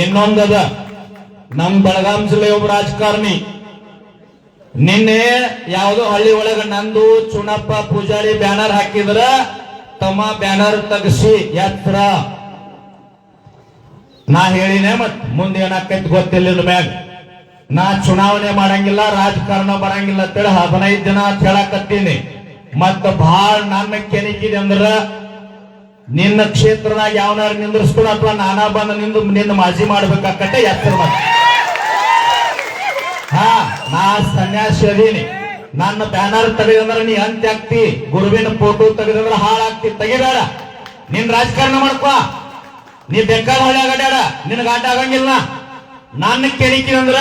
ಇನ್ನೊಂದದ, ನಮ್ ಬೆಳಗಾಂ ಜಿಲ್ಲೆ ಒಬ್ಬ ರಾಜಕಾರಣಿ. ನಿನ್ನೆ ಯಾವ್ದೋ ಹಳ್ಳಿ ಒಳಗ ನಂದು ಚುಣಪ್ಪ ಪೂಜಾರಿ ಬ್ಯಾನರ್ ಹಾಕಿದ್ರ, ತಮ್ಮ ಬ್ಯಾನರ್ ತಗಸಿ ಎತ್ತರ. ನಾ ಹೇಳಿನೇ ಮತ್ ಮುಂದೆ ಏನಾಕೈತಿ ಗೊತ್ತಿಲ್ಲ ಮ್ಯಾಗ. ನಾ ಚುನಾವಣೆ ಮಾಡಂಗಿಲ್ಲ, ರಾಜಕಾರಣ ಬರಂಗಿಲ್ಲ ಅಂತೇಳಿ ಹದಿನೈದು ದಿನ ಅಂತ ಹೇಳಕತ್ತೀನಿ. ಮತ್ತ ಭಾಳ ನನ್ನ ಕೆಣಕಿದೆ ಅಂದ್ರ ನಿನ್ನ ಕ್ಷೇತ್ರದಾಗ ಯಾವನಾರು ನಿಂದ್ರಿಸ್ಕೊಂಡು ಅಥವಾ ನಾನಾ ಬಂದ ನಿಂದು ನಿನ್ನ ಮಾಜಿ ಮಾಡ್ಬೇಕಾಕತ್ತೆ ಎತ್ತರ ಮಾಡ ಹಾ, ನಾ ಸನ್ಯಾಸಿ ಅದೀನಿ. ನನ್ನ ಬ್ಯಾನರ್ ತೆಗೆದಂದ್ರೆ ನೀ ಅಂತ್ಯ ಆಗ್ತಿ, ಗುರುವಿನ ಫೋಟೋ ತೆಗೆದಂದ್ರೆ ಹಾಳಾಗ್ತಿ ತೆಗಿಬೇಡ. ನಿನ್ ರಾಜಕಾರಣ ಮಾಡ್ಕೋ. ನೀ ಬೇಕಾದ ಹೊಳೆ ಆಗಡ್ಯಾಡ, ನಿನಗ ಆಟ ಆಗಂಗಿಲ್ಲ. ನನ್ನ ಕೇಳಿಕೆ ಅಂದ್ರ,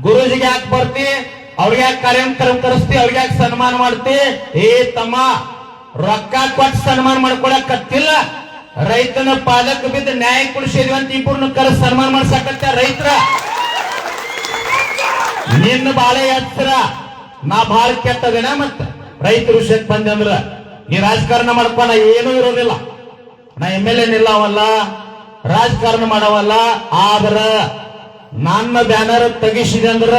ಗುರುಜಿಗೆ ಯಾಕೆ ಬರ್ತಿ, ಅವ್ರಿಗೆ ಯಾಕೆ ಕಾರ್ಯಕ್ರಮ ಕರೆಸ್ತಿ ಅವ್ರಿಗೆ ಯಾಕೆ ಸನ್ಮಾನ ಮಾಡ್ತಿ, ಏ ತಮ್ಮ ರೊಕ್ಕ ಕೊಟ್ಟು ಸನ್ಮಾನ ಮಾಡ್ಕೊಳಕತ್ತಿಲ್ಲ. ರೈತನ ಪಾಲಕ ಬಿದ್ದು ನ್ಯಾಯ ಕುಡಿಸಿದ್ವಿ ಅಂತ ಇಬ್ಬರನ್ನ ಕರೆ ಸನ್ಮಾನ ಮಾಡ್ಸಕತ್ತ ರೈತರ. ನಿನ್ನ ಬಾಳೆ ಹತ್ರ ನಾ ಬಾಳ ಕೆಟ್ಟದೇನ ಮತ್ತ? ರೈತರು ವಿಷಯಕ್ಕೆ ಬಂದೆ ಅಂದ್ರ ನೀ ರಾಜಕಾರಣ ಮಾಡ್ಕೊಂಡ ಏನೂ ಇರೋದಿಲ್ಲ. ನಾ ಎಂ ಎಲ್ ಎ ನಿಲ್ಲವಲ್ಲ, ರಾಜಕಾರಣ ಮಾಡವಲ್ಲ, ಆದ್ರ ನನ್ನ ಬ್ಯಾನರ್ ತೆಗಿಸಿದೆ ಅಂದ್ರ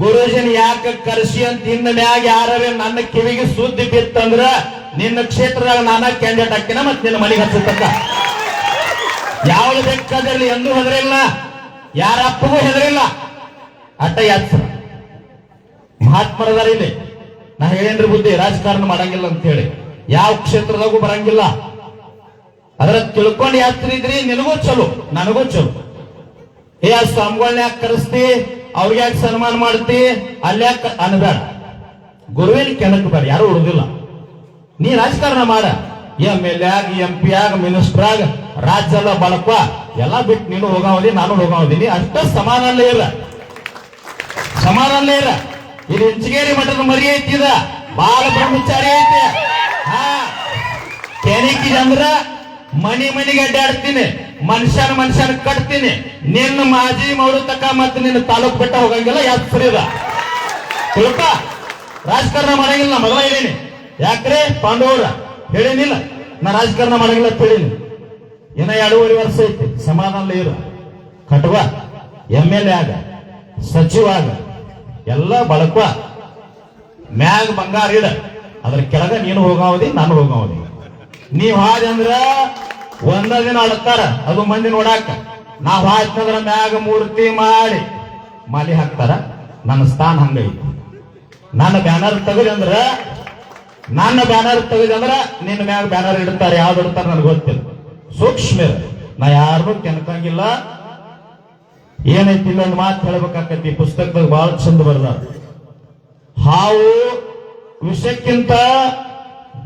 ಗುರುಜನ್ ಯಾಕೆ ಕರೆಸಿ ಅಂತ ಇನ್ನ ಮ್ಯಾಗ ಯಾರೇ ನನ್ನ ಕಿವಿಗೆ ಸುದ್ದಿ ಬಿತ್ತಂದ್ರ ನಿನ್ನ ಕ್ಷೇತ್ರದಾಗ ನಾನ ಕ್ಯಾಂಡಿಡೇಟ್ ಹಾಕಿನ ಮತ್ತೆ ನಿನ್ನ ಮನೆಗೆ ಹಚ್ಚತಕ್ಕ ಯಾವ ಲೆಕ್ಕದಲ್ಲಿ ಎಂದೂ ಹೆದರಿಲ್ಲ, ಯಾರ ಅಪ್ಪಗೂ ಹೆದರಿಲ್ಲ. ಅಟ್ಟ ಯಾತ್ಸ ಮಹಾತ್ಮರದಾರ ಇಲ್ಲಿ. ನಾ ಹೇಳೇನ್ರಿ ಬುದ್ಧಿ, ರಾಜಕಾರಣ ಮಾಡಂಗಿಲ್ಲ ಅಂತ ಹೇಳಿ. ಯಾವ ಕ್ಷೇತ್ರದಾಗೂ ಬರಂಗಿಲ್ಲ. ಅದರ ತಿಳ್ಕೊಂಡು ಯಾತ್ರಿದ್ರಿ, ನಿನಗೂ ಚಲೋ, ನನಗೂ ಚಲೋ. ಏ, ಆ ಸ್ವಾಮಿಗಳನ್ನ ಯಾಕೆ ಕರೆಸ್ತಿ? ಅವ್ರಿಗೆ ಯಾಕೆ ಸನ್ಮಾನ ಮಾಡ್ತಿ? ಅಲ್ಲಿ ಯಾಕೆ ಅನ್ಬೇಡ ಗುರುವಿನ ಕೆಣಕ್ ಬೇಡ, ಯಾರು ಉಳಿದಿಲ್ಲ. ನೀ ರಾಜಕಾರಣ ಮಾಡ. ಎಂ ಎಲ್ ಆಗ, ಎಂ ಪಿ ಆಗ, ಮಿನಿಸ್ಟರ್ ಆಗ ರಾಜ್ಯ ಎಲ್ಲ ಬಳಕ ಎಲ್ಲ ಬಿಟ್ಟು ನೀನು ಹೋಗಾವದಿ ನಾನು ಹೋಗಾವದಿನಿ ಅಷ್ಟ ಸಮಾನಲ್ಲೇ ಇಲ್ಲ ಸಮಾನಲ್ಲೇ ಇಲ್ಲ ಇದು ಇಂಚಗೇರಿ ಮಠದ ಮರಿ ಐತಿ ಇದ. ಬಾಲ ಬ್ರಹ್ಮಚಾರಿ ಐತಿ. ಹಾ. ಅಂದ್ರ ಮನಿ ಮನಿಗೆ ಅಡ್ಡಾಡ್ತೀನಿ. ಮನುಷ್ಯನ ಮನುಷ್ಯನ ಕಟ್ತೀನಿ. ನಿನ್ನ ಮಾಜಿ ಮೌಡು ತಕ ಮತ್ತೆ ನಿನ್ನ ತಾಲೂಕ್ ಬೆಟ್ಟ ಹೋಗಂಗಿಲ್ಲ ಯಾಕೆ ಸರಿ ತಿಳ್ಕ. ರಾಜಕಾರಣ ಮಾಡಂಗಿಲ್ಲ, ನಾ ಮೊದಲ ಹೇಳೀನಿ ಯಾಕ್ರೆ ಪಾಂಡವರ ಹೇಳೇನಿಲ್ಲ. ನಾ ರಾಜಕಾರಣ ಮಾಡಂಗಿಲ್ಲ ಅಂತ ಹೇಳೀನಿ. ಇನ್ನ ಎರಡೂವರೆ ವರ್ಷ ಐತಿ ಸಮಾಧಾನ ಇರು. ಕಟುವ ಎಂ ಎಲ್ ಎ ಆಗ, ಸಚಿವ ಆಗ, ಎಲ್ಲ ಬಳಕ ಮ್ಯಾಗ ಬಂಗಾರ ಇಡ, ಅದ್ರ ಕೆಳಗ ನೀನು ಹೋಗಾವದಿ, ನಾನು ಹೋಗಾವದಿ. ನೀವ್ ಹಾದಿ ಅಂದ್ರ ಒಂದ ದಿನ ಅಳತಾರ ಅದು ಮಂದಿ ನೋಡಾಕ. ನಾವ್ ಹಾಯ್ತಂದ್ರ ಮ್ಯಾಗ ಮೂರ್ತಿ ಮಾಡಿ ಮಾಲಿ ಹಾಕ್ತಾರ. ನನ್ನ ಸ್ಥಾನ ಹಂಗೈತಿ. ನನ್ನ ಬ್ಯಾನರ್ ತೆಗದಿ ಅಂದ್ರ ನನ್ನ ಬ್ಯಾನರ್ ತೆಗದಿ ಅಂದ್ರ ನಿನ್ನ ಮ್ಯಾಗ ಬ್ಯಾನರ್ ಇಡ್ತಾರೆ, ಯಾವ್ದು ಇಡ್ತಾರೆ ನನಗೆ ಗೊತ್ತಿಲ್ಲ. ಸೂಕ್ಷ್ಮ. ನಾ ಯಾರನ್ನೂ ಕೆಣಕಂಗಿಲ್ಲ. ಏನೈತಿ ಇಲ್ಲೊಂದು ಮಾತು ಹೇಳ್ಬೇಕಾಕತಿ ಪುಸ್ತಕದಾಗ ಬಹಳ ಚಂದ ಬರ್ದ ಹಾವು ವಿಷಕ್ಕಿಂತ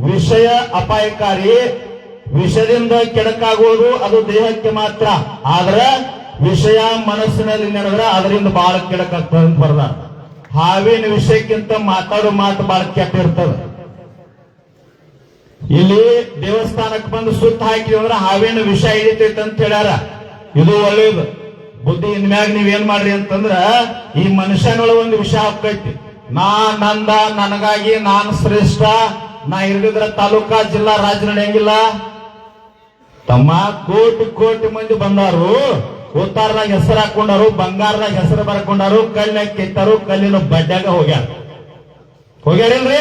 ವಿಷಯ ಅಪಾಯಕಾರಿ, ವಿಷದಿಂದ ಕೆಡಕಾಗುವುದು ಅದು ದೇಹಕ್ಕೆ ಮಾತ್ರ. ಆದ್ರೆ ವಿಷಯ ಮನಸ್ಸಿನಲ್ಲಿ ನಡೆದ್ರೆ ಅದರಿಂದ ಬಹಳ ಕೆಡಕಾಗ್ತದೆ ಅಂತ ಬರ್ದ ಹಾವಿನ ವಿಷಯಕ್ಕಿಂತ ಮಾತಾಡೋ ಮಾತು ಬಹಳ ಕೆಟ್ಟ ಇರ್ತದೆ. ಇಲ್ಲಿ ದೇವಸ್ಥಾನಕ್ಕೆ ಬಂದು ಸುತ್ತ ಹಾಕಿವಿ ಅಂದ್ರೆ ಹಾವಿನ ವಿಷ ಹಿಡಿತೈತೆ ಅಂತ ಹೇಳ್ಯಾರ. ಇದು ಒಳ್ಳೇದು. ಬುದ್ಧಿ ಇನ್ಮ್ಯಾಗ ನೀವೇನ್ ಮಾಡ್ರಿ ಅಂತಂದ್ರ ಈ ಮನುಷ್ಯನೊಳಗೆ ಒಂದು ವಿಷ ಹಾಕೈತಿ ನಾ ನಂದ ನನಗಾಗಿ ನಾನು ಶ್ರೇಷ್ಠ, ನಾ ಇರ್ದಿದ್ರ ತಾಲೂಕಾ ಜಿಲ್ಲಾ ರಾಜ್ಯ ನಡೆಯಂಗಿಲ್ಲ. ತಮ್ಮ ಕೋಟಿ ಕೋಟಿ ಮಂದಿ ಬಂದಾರು ಉತ್ತಾರದಾಗ ಹೆಸರು ಹಾಕೊಂಡಾರು ಬಂಗಾರದಾಗ ಹೆಸರು ಬರ್ಕೊಂಡಾರು ಕಲ್ನಾಗ ಕೆತ್ತಾರು, ಕಲ್ಲಿನ ಬಡ್ಡ್ಯಾಗ ಹೋಗ್ಯಾರ. ಹೋಗ್ಯಾರಿಲ್ರಿ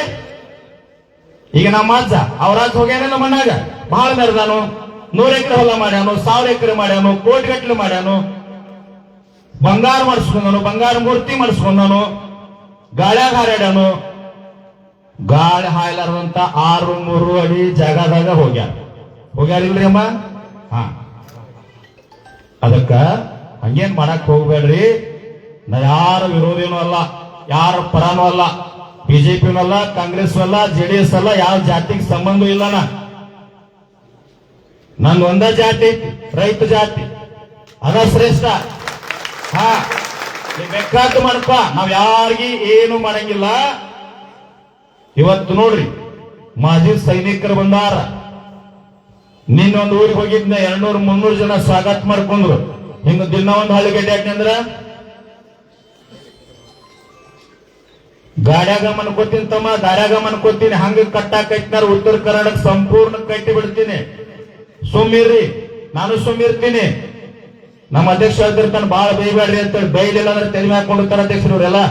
ಈಗ ನಮ್ಮ ಅಜ್ಜ ಅವರಾಜ್ ಹೋಗ್ಯಾನೆ ನಮ್ಮ ಮನ್ಯಾಗ ಬಹಳ ಮೆರೆದಾನು. ನೂರ ಎಕರೆ ಹೊಲ ಮಾಡ್ಯಾನು, ಸಾವಿರ ಎಕರೆ ಮಾಡ್ಯಾನು, ಕೋಟಿ ಗಟ್ಟಲೆ ಮಾಡ್ಯಾನು. ಬಂಗಾರ ಮಾಡಿಸ್ಕೊಂಡನು, ಬಂಗಾರ ಮೂರ್ತಿ ಮಾಡಿಸ್ಕೊಂಡನು. ಗಾಳ್ಯಾಗ ಹಾರಾಡ್ಯಾನು. ಗಾಳಿ ಹಾಯ್ಲಾರ್ದಂತ ಆರು, ಮೂರು ಅಡಿ ಜಾಗದಾಗ ಹೋಗ್ಯಾರ ಹೋಗ್ಯಾರಿಲ್ರಿ ಅಮ್ಮ? ಹಾ. ಅದಕ್ಕ ಹಂಗೇನ್ ಮಾಡಕ್ ಹೋಗ್ಬೇಡ್ರಿ. ನಾ ಯಾರ ವಿರೋಧಿನೂ ಅಲ್ಲ, ಯಾರ ಪರನೂ ಅಲ್ಲ. ಬಿಜೆಪಿನೂ ಅಲ್ಲ ಕಾಂಗ್ರೆಸ್ ಅಲ್ಲ ಜೆಡಿಎಸ್ ಅಲ್ಲ ಯಾವ ಜಾತಿಗೆ ಸಂಬಂಧ ಇಲ್ಲ ನಾ ನಂದು ಒಂದ ಜಾತಿ, ರೈತ ಜಾತಿ, ಅದ ಶ್ರೇಷ್ಠ. ಹಾ ಬೆಕ್ಕಾತು ಮಾಡಪ್ಪ ಮಾಡ್ಪ, ನಾವ್ ಯಾರಿಗಿ ಏನು ಮಾಡಂಗಿಲ್ಲ. ಇವತ್ತು ನೋಡ್ರಿ, ಮಾಜಿ ಸೈನಿಕರು ಬಂದಾರ. ನಿನ್ನೊಂದು ಊರಿಗೆ ಹೋಗಿದ್ನ, ಎರಡ್ನೂರು ಮುನ್ನೂರು ಜನ ಸ್ವಾಗತ ಮಾಡ್ಕೊಂಡ್ರು. ಹಿಂಗ ದಿನ ಒಂದು ಹಳ್ಳಿ ಗಡ್ಡೆ ಯಾಕಂದ್ರ ಗಾಡ್ಯಾಗ ಮನ್ಕೋತೀನಿ ತಮ್ಮ ದಾರ್ಯಾಗ ಮನ್ಕೋತೀನಿ ಹಂಗ ಕಟ್ಟಾಕೈತಿನಾರ ಉತ್ತರ ಕರ್ನಾಟಕ ಸಂಪೂರ್ಣ ಕಟ್ಟಿ ಬಿಡ್ತೀನಿ. ಸುಮ್ಮಿರ್ರಿ ನಾನು ಸುಮ್ಮಿರ್ತೀನಿ ನಮ್ಮ ಅಧ್ಯಕ್ಷ ಹೇಳ್ತಿರ್ತಾನೆ ಬಾಳ ಬೈಬೇಡ್ರಿ ಅಂತೇಳಿ ಬೈಲಿಲ್ಲ ಅಂದ್ರೆ ತೆಲಿಮೆ ಹಾಕೊಂಡಿರ್ತಾರ ಅಧ್ಯಕ್ಷರು ಇವರೆಲ್ಲ.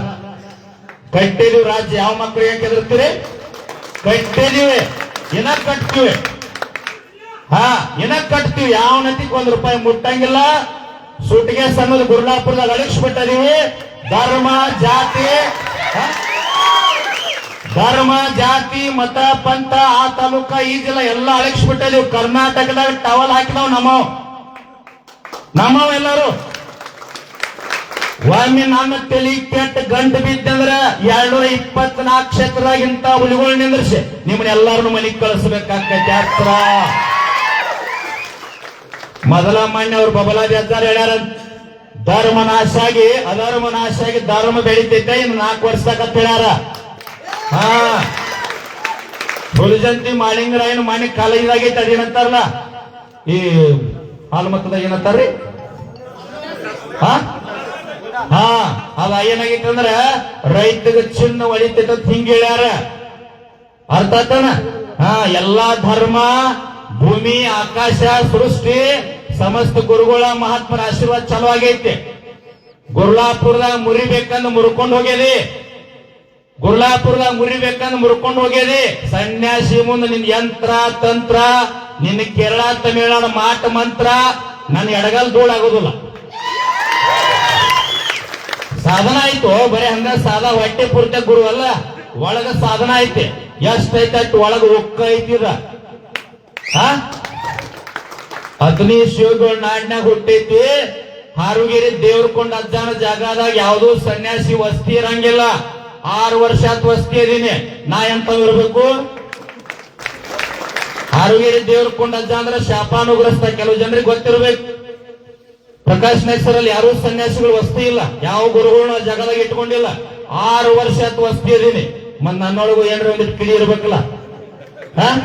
ಕಟ್ಟಿದೀವಿ ರಾಜ್ಯ, ಯಾವ ಮಕ್ಕಳು ಯಾಕೆ ಹೆದರ್ತೀರಿ ಕಟ್ಟಿದೀವಿ. ಏನ ಕಟ್ತೀವಿ. ಹಾ ಏನ ಕಟ್ತೀವಿ. ಯಾವ ನತಿಗೆ ಒಂದ್ ರೂಪಾಯಿ ಮುಟ್ಟಂಗಿಲ್ಲ. ಸುಟ್ಟಿಗೆ ಸಣ್ಣದ ಗುರುಲಾಪುರದಾಗ ಅಳಿಸ್ಬಿಟ್ಟಿದೀವಿ. ಧರ್ಮ, ಜಾತಿ? ಧರ್ಮ, ಜಾತಿ, ಮತ, ಪಂಥ, ಆ ತಾಲೂಕ, ಈ ಜಿಲ್ಲಾ ಎಲ್ಲ ಅಳಿಸ್ಬಿಟ್ಟಿದೀವಿ ಕರ್ನಾಟಕದಾಗ ಟವಲ್ ಹಾಕಿದವ್ ನಮ್ಮವ್. ನಮ್ಮವ್ ಎಲ್ಲರೂ. ಒಮ್ಮೆ ನನ್ನ ತಲಿ ಕೆಟ್ಟ ಗಂಟು ಬಿದ್ದಂದ್ರ ಎರಡ್ನೂರ ಇಪ್ಪತ್ನಾಲ್ಕು ಕ್ಷೇತ್ರದಾಗಿಂತ ಹುಲಿಗಳು ನಿಂದ್ರಿಸಿ. ನಿಮ್ಮನ್ನ ಎಲ್ಲಾರನ್ನು ಮನೆಗೆ ಕಳಿಸ್ಬೇಕಾಗ ಯಾತ್ರ ಮೊದಲ ಮಣ್ಣೆ ಅವ್ರು ಬಬಲಾದಿ ಅಜ್ಜಾರ ಹೇಳ್ಯಾರ, ಧರ್ಮ ನಾಶ ಆಗಿ, ಅಧರ್ಮ ನಾಶ ಆಗಿ, ಧರ್ಮ ಬೆಳಿತೈತೆ, ಇನ್ನು ನಾಲ್ಕು ವರ್ಷದಾಗ ಅಂತ ಹೇಳ್ಯಾರ. ಹಾ. ಹುಲಿಜಂತಿ ಮಾಳಿಂಗರಾಯನ ಮನೆ ತಡಿ ಅದೇನಂತಾರಲ್ಲ? ಈ ಹಾಲ್ಮತ್ತದಾಗ ಏನಂತಾರ್ರಿ? ಹಾ? ಹಾ, ಅದ ಏನಾಗೈತೆ ಅಂದ್ರ ರೈತಗ ಚಿನ್ನ ಒಳಿತೈತ ಹಿಂಗ ಹೇಳ್ಯಾರ. ಅರ್ಥ ಆತನ ಹಾ, ಎಲ್ಲಾ ಧರ್ಮ, ಭೂಮಿ, ಆಕಾಶ, ಸೃಷ್ಟಿ, ಸಮಸ್ತ ಗುರುಗಳ ಮಹಾತ್ಮರ ಆಶೀರ್ವಾದ ಚಲೋ ಆಗೈತೆ. ಗುರ್ಲಾಪುರದಾಗ ಮುರಿಬೇಕಂದ್ ಮುರ್ಕೊಂಡು ಹೋಗ್ಯದಿ. ಗುರ್ಲಾಪುರದಾಗ ಮುರಿಬೇಕಂದ್ ಮುರ್ಕೊಂಡು ಹೋಗ್ಯದಿ. ಸನ್ಯಾಸಿ ಮುಂದೆ ನಿನ್ ಯಂತ್ರ, ತಂತ್ರ ನಿನ್ನ ಕೇರಳ, ತಮಿಳ್ನಾಡು ಮಾಟ, ಮಂತ್ರ ನನ್ನ ಎಡಗಲ್ ಧೂಳಾಗೋದಿಲ್ಲ ಸಾಧನ ಆಯ್ತು. ಬರೀ ಹಂಗ ಸಾಧ ಹೊಟ್ಟೆ ಪೂರ್ತಿ ಗುರು ಅಲ್ಲ ಒಳಗ ಸಾಧನ ಐತಿ. ಎಷ್ಟೈತೆ ಅಷ್ಟು ಒಳಗ ಉಕ್ಕ ಐತಿದ ಅಗ್ನಿ ಶಿವಗಳ ನಾಡಿನಾಗ ಹುಟ್ಟೈತಿ. ಹಾರುಗಿರಿ ದೇವ್ರ ಕೊಂಡ ಅಜ್ಜಾನ ಜಾಗದಾಗ ಯಾವ್ದು ಸನ್ಯಾಸಿ ವಸ್ತಿ ಇರಂಗಿಲ್ಲ. ಆರು ವರ್ಷ ವಸ್ತಿ ಇದೀನಿ ನಾ ಎಂತ ಇರ್ಬೇಕು ಹಾರುಗಿರಿ ದೇವ್ರ ಕೊಂಡ ಅಜ್ಜ ಅಂದ್ರೆ ಶಾಪಾನುಗ್ರಸ್ತ. ಕೆಲವು ಜನರಿಗೆ ಗೊತ್ತಿರ್ಬೇಕು. ಪ್ರಕಾಶ್ ಅಲ್ಲಿ ಯಾರೂ ಸನ್ಯಾಸಿಗಳು ವಸ್ತಿ ಇಲ್ಲ. ಯಾವ ಗುರುಗಳನ್ನ ಜಗದಾಗ ಇಟ್ಕೊಂಡಿಲ್ಲ. ಆರು ವರ್ಷ ಆತ್ ವಸ್ತಿ ಇದೀನಿ ಮತ್ ನನ್ನೊಳಗು ಏನ್ರ ಒಂದಿಟ್ಟು ಕಿಡಿ ಇರ್ಬೇಕಲ್ಲ. ಹ?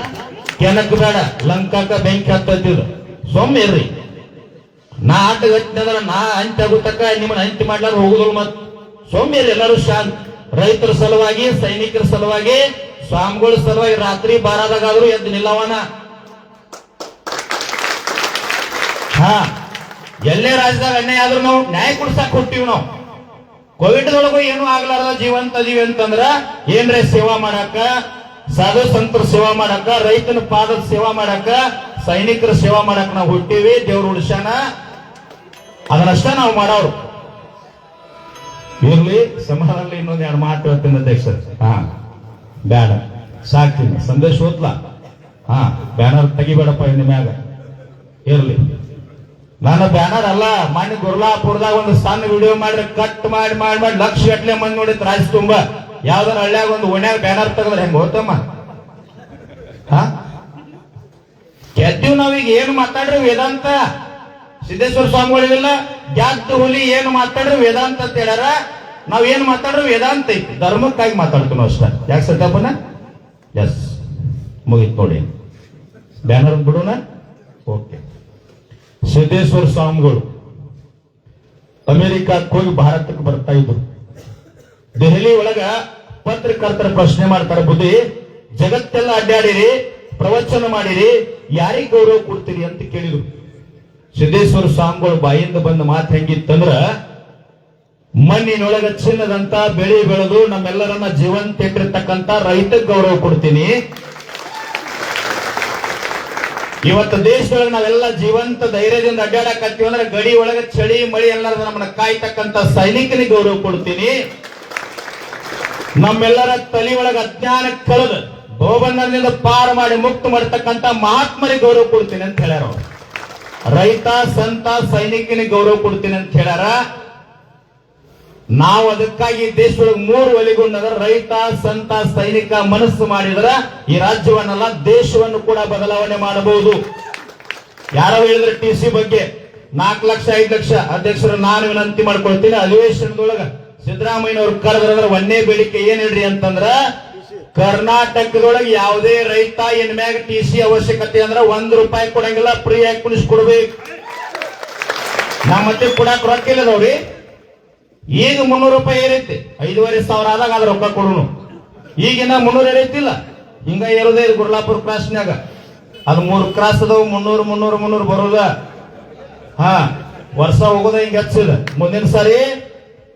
ಕೆನಕ್ ಬೇಡ. ಲಂಕಾಕ ಬೆಂಕಿ ಹತ್ತಿದ್ರು ಸೊಮ್ಮೆ ಇರ್ರಿ. ನಾ ಆಟ ಗಟ್ಟಿನಂದ್ರ ನಾ ಅಂತ್ಯ ಆಗುತ್ತಕ್ಕ ನಿಮ್ಮನ್ನ ಅಂತ್ಯ ಮಾಡ್ಲಾರ ಹೋಗುದಿಲ್ಲ ಮತ್. ಸೊಮ್ಮೆ ಇರ್ರಿ. ಎಲ್ಲರೂ ಶಾಂತ್. ರೈತರ ಸಲುವಾಗಿ, ಸೈನಿಕರ ಸಲುವಾಗಿ, ಸ್ವಾಮಿಗಳ ಸಲುವಾಗಿ ರಾತ್ರಿ ಬಾರಾದಾಗಾದ್ರೂ ಎದ್ದು ನಿಲ್ಲವನ? ಹಾ, ಎಲ್ಲೇ ರಾಜ್ಯದಾಗ ಅನ್ಯಾಯ ಆದ್ರೂ ನಾವು ನ್ಯಾಯ ಕೊಡ್ಸಕ್ ಕೊಟ್ಟಿವ್ ನಾವು. ಕೋವಿಡ್ ದೊಳಗೂ ಏನು ಆಗ್ಲಾರ್ದ ಜೀವಂತ ಅದೀವಿ ಅಂತಂದ್ರ ಏನ್ರೆ ಸೇವಾ ಮಾಡಕ ಸಾಧು ಸಂತರ ಸೇವಾ ಮಾಡಾಕ ರೈತನ ಪಾದದ ಸೇವಾ ಮಾಡಾಕ ಸೈನಿಕರ ಸೇವಾ ಮಾಡಾಕ ನಾವು ಹುಟ್ಟಿವಿ, ದೇವ್ರ ಉಳಿಸ್ಯಾನ. ಅದನ್ನಷ್ಟ ನಾವು ಮಾಡೋರು. ಇರ್ಲಿ ಸಮಾಜದಲ್ಲಿ ಇನ್ನೊಂದು ಎರಡು ಮಾತು ಹೇಳ್ತೀನಿ ಅಧ್ಯಕ್ಷ ಹಾ ಬೇಡ ಸಾಕ್ತೀನಿ. ಸಂದೇಶ ಓದ್ಲ. ಹಾ, ಬ್ಯಾನರ್ ತೆಗಿಬೇಡಪ್ಪ ಇನ್ನು ಮ್ಯಾಗ. ಇರ್ಲಿ. ನಾನು ಬ್ಯಾನರ್ ಅಲ್ಲ ಮನೆ ಗುರ್ಲಾಪುರದಾಗ ಒಂದು ಸಣ್ಣ ವಿಡಿಯೋ ಮಾಡಿ ಕಟ್ ಮಾಡಿ ಮಾಡಿ ಮಾಡಿ ಲಕ್ಷ ಗಟ್ಲೆ ಮಂದಿ ನೋಡಿ ರಾಜ್ ತುಂಬ. ಯಾವ್ದಾರ ಹಳ್ಳ್ಯಾಗ ಒಂದು ಓಣ್ಯಾಗ ಬ್ಯಾನರ್ ತೆಗದ್ರೆ ಹೆಂಗ್ ಹೋತಮ್ಮ? ಹಾ? ಗೆದ್ದೀವ್ ನಾವೀಗ ಏನು ಮಾತಾಡ್ರಿ ವೇದಾಂತ? ಸಿದ್ದೇಶ್ವರ ಸ್ವಾಮಿಗಳಿಗೆಲ್ಲ ಜಾಗ್ತ ಹುಲಿ ಏನು ಮಾತಾಡ್ರಿ ವೇದಾಂತ ಅಂತ ಹೇಳ್ಯಾರ. ನಾವ್ ಏನ್ ಮಾತಾಡ್ರಿ ವೇದಾಂತ ಐತಿ. ಧರ್ಮಕ್ಕಾಗಿ ಮಾತಾಡ್ತೀವಿ ಅಷ್ಟ. ಯಾಕೆ ಸತ್ಯಪ್ಪನ ಎಸ್ ಮುಗಿತ್ ನೋಡಿ. ಬ್ಯಾನರ್ ಬಿಡೋಣ? ಓಕೆ ಸಿದ್ದೇಶ್ವರ ಸ್ವಾಮಿಗಳು ಅಮೆರಿಕಕ್ಕೆ ಹೋಗಿ ಭಾರತಕ್ಕೆ ಬರ್ತಾ ಇದ್ರು. ದೆಹಲಿ ಒಳಗ ಪತ್ರಕರ್ತರ ಪ್ರಶ್ನೆ ಮಾಡ್ತಾರೆ ಬುದ್ಧಿ. ಜಗತ್ತೆಲ್ಲ ಅಡ್ಡಾಡಿರಿ, ಪ್ರವಚನ ಮಾಡಿರಿ, ಯಾರಿಗೆ ಗೌರವ ಕೊಡ್ತೀರಿ ಅಂತ ಕೇಳಿದ್ರು. ಸಿದ್ದೇಶ್ವರ ಸ್ವಾಮಿಗಳು ಬಾಯಿಂದ ಬಂದ ಮಾತು ಹೆಂಗಿತ್ತಂದ್ರ, ಮಣ್ಣಿನೊಳಗ ಚಿನ್ನದಂತ ಬೆಳೆ ಬೆಳೆದು ನಮ್ಮೆಲ್ಲರನ್ನ ಜೀವಂತ ಇಟ್ಟಿರ್ತಕ್ಕಂತ ರೈತ ಗೌರವ ಕೊಡ್ತೀನಿ ಇವತ್ತು ದೇಶದೊಳಗೆ ನಾವೆಲ್ಲ ಜೀವಂತ ಧೈರ್ಯದಿಂದ ಅಡ್ಡಾಡಕತ್ತೀವಿ ಅಂದ್ರೆ ಗಡಿ ಒಳಗ ಚಳಿ, ಮಳಿ ಎಲ್ಲರ ನಮ್ಮನ್ನ ಕಾಯ್ತಕ್ಕಂತ ಸೈನಿಕನಿಗೆ ಗೌರವ ಕೊಡ್ತೀನಿ ನಮ್ಮೆಲ್ಲರ ತಲೆ ಒಳಗೆ ಅಜ್ಞಾನ ಕಳೆದು ಗೋಬಂಧನದಿಂದ ಪಾರ ಮಾಡಿ ಮುಕ್ತ ಮಾಡ್ತಕ್ಕಂತ ಮಹಾತ್ಮರಿಗೆ ಗೌರವ ಕೊಡ್ತೀನಿ ಅಂತ ಹೇಳ್ಯಾರ. ರೈತ, ಸಂತ, ಸೈನಿಕನಿಗೆ ಗೌರವ ಕೊಡ್ತೀನಿ ಅಂತ ಹೇಳಾರ ನಾವು ಅದಕ್ಕಾಗಿ ದೇಶದೊಳಗೆ ಮೂರು ಒಲಿಗೊಂಡದ ರೈತ, ಸಂತ, ಸೈನಿಕ ಮನಸ್ಸು ಮಾಡಿದ್ರ ಈ ರಾಜ್ಯವನ್ನಲ್ಲ ದೇಶವನ್ನು ಕೂಡ ಬದಲಾವಣೆ ಮಾಡಬಹುದು. ಯಾರೋ ಹೇಳಿದ್ರೆ ಟಿ ಸಿ ಬಗ್ಗೆ. ನಾಲ್ಕು ಲಕ್ಷ, ಐದು ಲಕ್ಷ ಅಧ್ಯಕ್ಷರು ನಾನು ವಿನಂತಿ ಮಾಡ್ಕೊಳ್ತೀನಿ. ಅಧಿವೇಶನದೊಳಗ ಸಿದ್ದರಾಮಯ್ಯನವ್ರು ಕರೆದ್ರಂದ್ರೆ ಒಂದೇ ಬೇಡಿಕೆ ಏನ್ ಹೇಳ್ರಿ ಅಂತಂದ್ರ ಕರ್ನಾಟಕದೊಳಗೆ ಯಾವುದೇ ರೈತ ಇನ್ ಮ್ಯಾಗ ಟಿ ಸಿ ಅವಶ್ಯಕತೆ ಅಂದ್ರೆ ಒಂದ್ ರೂಪಾಯಿ ಕೊಡಂಗಿಲ್ಲ, ಫ್ರೀ ಆಗಿ ಕುಣಿಸ್ಕೊಡ್ಬೇಕು ನಮ್ಮ ಮತ್ತೆ ಕೊಡಕ್ ರೊಕ್ಕ ಇಲ್ಲದವ್ರಿ ಈಗ ಮುನ್ನೂರು ರೂಪಾಯಿ ಏರೈತಿ. ಐದುವರೆ ಸಾವಿರ ಆದಾಗ ಅದ್ರ ರೊಕ್ಕ ಕೊಡೋಣ ಈಗಿನ ಮುನ್ನೂರ ಏರೈತಿಲ್ಲ. ಹಿಂಗ ಏರೋದೇ ಇದು ಗುರ್ಲಾಪುರ ಕ್ರಾಸ್ನ್ಯಾಗ. ಅದು ಮೂರು ಕ್ರಾಸ್ ಅದಾವ, ಮುನ್ನೂರು ಮುನ್ನೂರು ಮುನ್ನೂರು ಬರೋದ. ಹಾ, ವರ್ಷ ಹೋಗೋದ ಹಿಂಗ ಹಚ್ಚಿದ. ಮುಂದಿನ ಸಾರಿ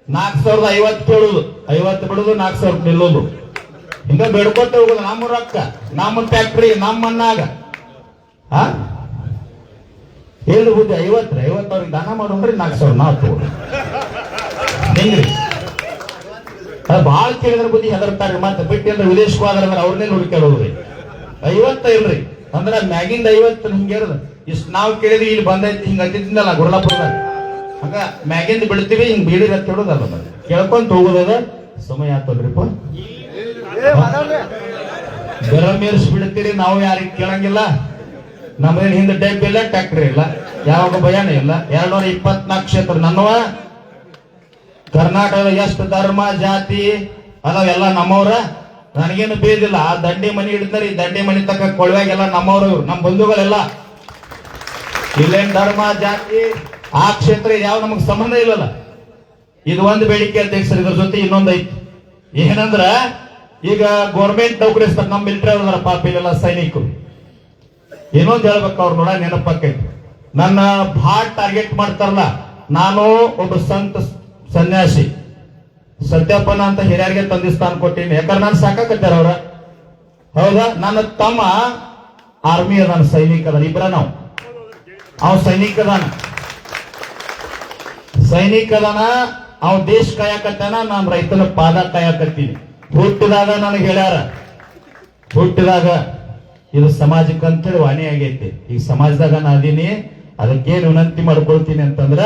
ನಾಲ್ಕು ಸಾವಿರದ ಐವತ್ತು ಕೇಳುದು ಐವತ್ತು ಬಿಡುದು ನಾಲ್ಕು ಸಾವಿರ ನಿಲ್ಲೋದು. ಹಿಂಗ ಬೇಡ್ಕೊತ ಹೋಗುದು ನಮ್ಮ ರೊಕ್ಕ, ನಮ್ಮ ಫ್ಯಾಕ್ಟ್ರಿ ನಮ್ಮ ಮಣ್ಣಾಗ ಹಾ ಹೇಳು ಬುದ್ಧಿ ಐವತ್ತು ಐವತ್ತು ಅವ್ರಿಗೆ ದಾನ ಮಾಡೋಣ್ರಿ ನಾಲ್ಕು ಸಾವಿರ, ನಾಲ್ಕು. ತಗೊಂಡು ಹೆಂಗ್ರಿ ಭಾಳ ಕೇಳಿದ್ರೆ ಬುದ್ಧಿ ಹೆದರ್ತಾರೆ. ಮತ್ತೆ ಬಿಟ್ಟು ಅಂದ್ರೆ ವಿದೇಶಕ್ಕೂ ಹೋದ್ರೆ ಅಂದ್ರೆ ಅವ್ರನ್ನೇ ಹುಡುಕಾಡೋದ್ರಿ ಐವತ್ತ ಇಲ್ರಿ. ಅಂದ್ರೆ ಮ್ಯಾಗಿಂದ ಐವತ್ತು ಹಿಂಗೆ ಇಷ್ಟು ನಾವು ಕೇಳಿದ್ವಿ, ಇಲ್ಲಿ ಬಂದೈತಿ, ಹಿಂಗೆ ಅಂತಿದ್ನಲ್ಲ ಗುರ್ಲಾಪುರದಾಗ. ಹಂಗ ಮ್ಯಾಗಿಂದ ಬಿಡ್ತೀವಿ ಹಿಂಗೆ ಬೀಡಿ ಕೇಳೋದಲ್ಲ ಕೇಳ್ಕೊಂತ ಹೋಗೋದದ. ಸಮಯ ಆತಲ್ರಿಪ್ಪ ಗರಂ ಏರ್ಸ್ ಬಿಡ್ತೀರಿ ನಾವು ಯಾರಿಗೆ ಕೇಳಂಗಿಲ್ಲ. ನಮ್ಮದೇನು ಹಿಂದೆ ಟೈಪ್ ಇಲ್ಲ, ಟ್ಯಾಕ್ಟ್ರಿ ಇಲ್ಲ. ಯಾವಾಗ ಭಯನೇ ಇಲ್ಲ. ಎರಡ್ನೂರ ಇಪ್ಪತ್ನಾಲ್ಕು ಕ್ಷೇತ್ರ ನನ್ನವ ಕರ್ನಾಟಕದ ಎಷ್ಟು ಧರ್ಮ, ಜಾತಿ ಅದಾವೆಲ್ಲ ನಮ್ಮವ್ರ. ನನಗೇನು ಬೇದಿಲ್ಲ. ಆ ದಂಡಿ ಮನಿ ಇಡ್ತಾರೆ ಈ ದಂಡಿ ಮನಿ ತಕ್ಕ ಕೊಳವೆಗೆಲ್ಲ ನಮ್ಮವ್ರು ನಮ್ಮ ಬಂಧುಗಳೆಲ್ಲ. ಇಲ್ಲೇನ್ ಧರ್ಮ, ಜಾತಿ, ಆ ಕ್ಷೇತ್ರ ಯಾವ ನಮಗ್ ಸಂಬಂಧ ಇಲ್ಲಲ್ಲ. ಇದು ಒಂದು ಬೇಡಿಕೆ ಅಧ್ಯಕ್ಷರು ಇದ್ರ ಜೊತೆ ಇನ್ನೊಂದು ಐತಿ. ಏನಂದ್ರ ಈಗ ಗೌರ್ಮೆಂಟ್ ನೌಕರಿ ನಮ್ಮ ಮಿಲಿಟರಿ ಅದರ ಪಾಪ ಇಲ್ಲೆಲ್ಲ ಸೈನಿಕರು. ಇನ್ನೊಂದು ಹೇಳ್ಬೇಕು ಅವ್ರು ನೋಡ ನೆನಪಾಕೈತಿ ನನ್ನ ಭಾಳ ಟಾರ್ಗೆಟ್ ಮಾಡ್ತಾರಲ್ಲ, ನಾನು ಒಬ್ಬ ಸಂತ ಸನ್ಯಾಸಿ. ಸತ್ಯಪ್ಪನ ಅಂತ ಹಿರಿಯರಿಗೆ ತಂದಿ ಸ್ಥಾನ ಕೊಟ್ಟಿನಿ. ಯಾಕಂದ್ರೆ ನಾನು ಸಾಕಾಕತ್ತಾರ ಅವ್ರ. ಹೌದಾ? ನನ್ನ ತಮ್ಮ ಆರ್ಮಿ ಅದಾನ, ಸೈನಿಕ ಅದಾನ ಇಬ್ಬರ ನಾವು. ಅವ್ ಸೈನಿಕ ಅದಾನ. ಸೈನಿಕ ಅದಾನ, ಅವ್ ದೇಶ ಕಾಯಕತ್ತಾನ, ನಾನು ರೈತನ ಪಾದ ಕಾಯಕತ್ತೀನಿ. ಹುಟ್ಟಿದಾಗ ನನಗೆ ಹೇಳ್ಯಾರ. ಹುಟ್ಟಿದಾಗ ಇದು ಸಮಾಜಕ್ಕಂತೇಳಿ ವಾಣಿ ಆಗೈತಿ ಈಗ ಸಮಾಜದಾಗ ನಾನು ಅದೀನಿ, ಅದಕ್ಕೇನು ವಿನಂತಿ ಮಾಡ್ಕೊಳ್ತೀನಿ ಅಂತಂದ್ರ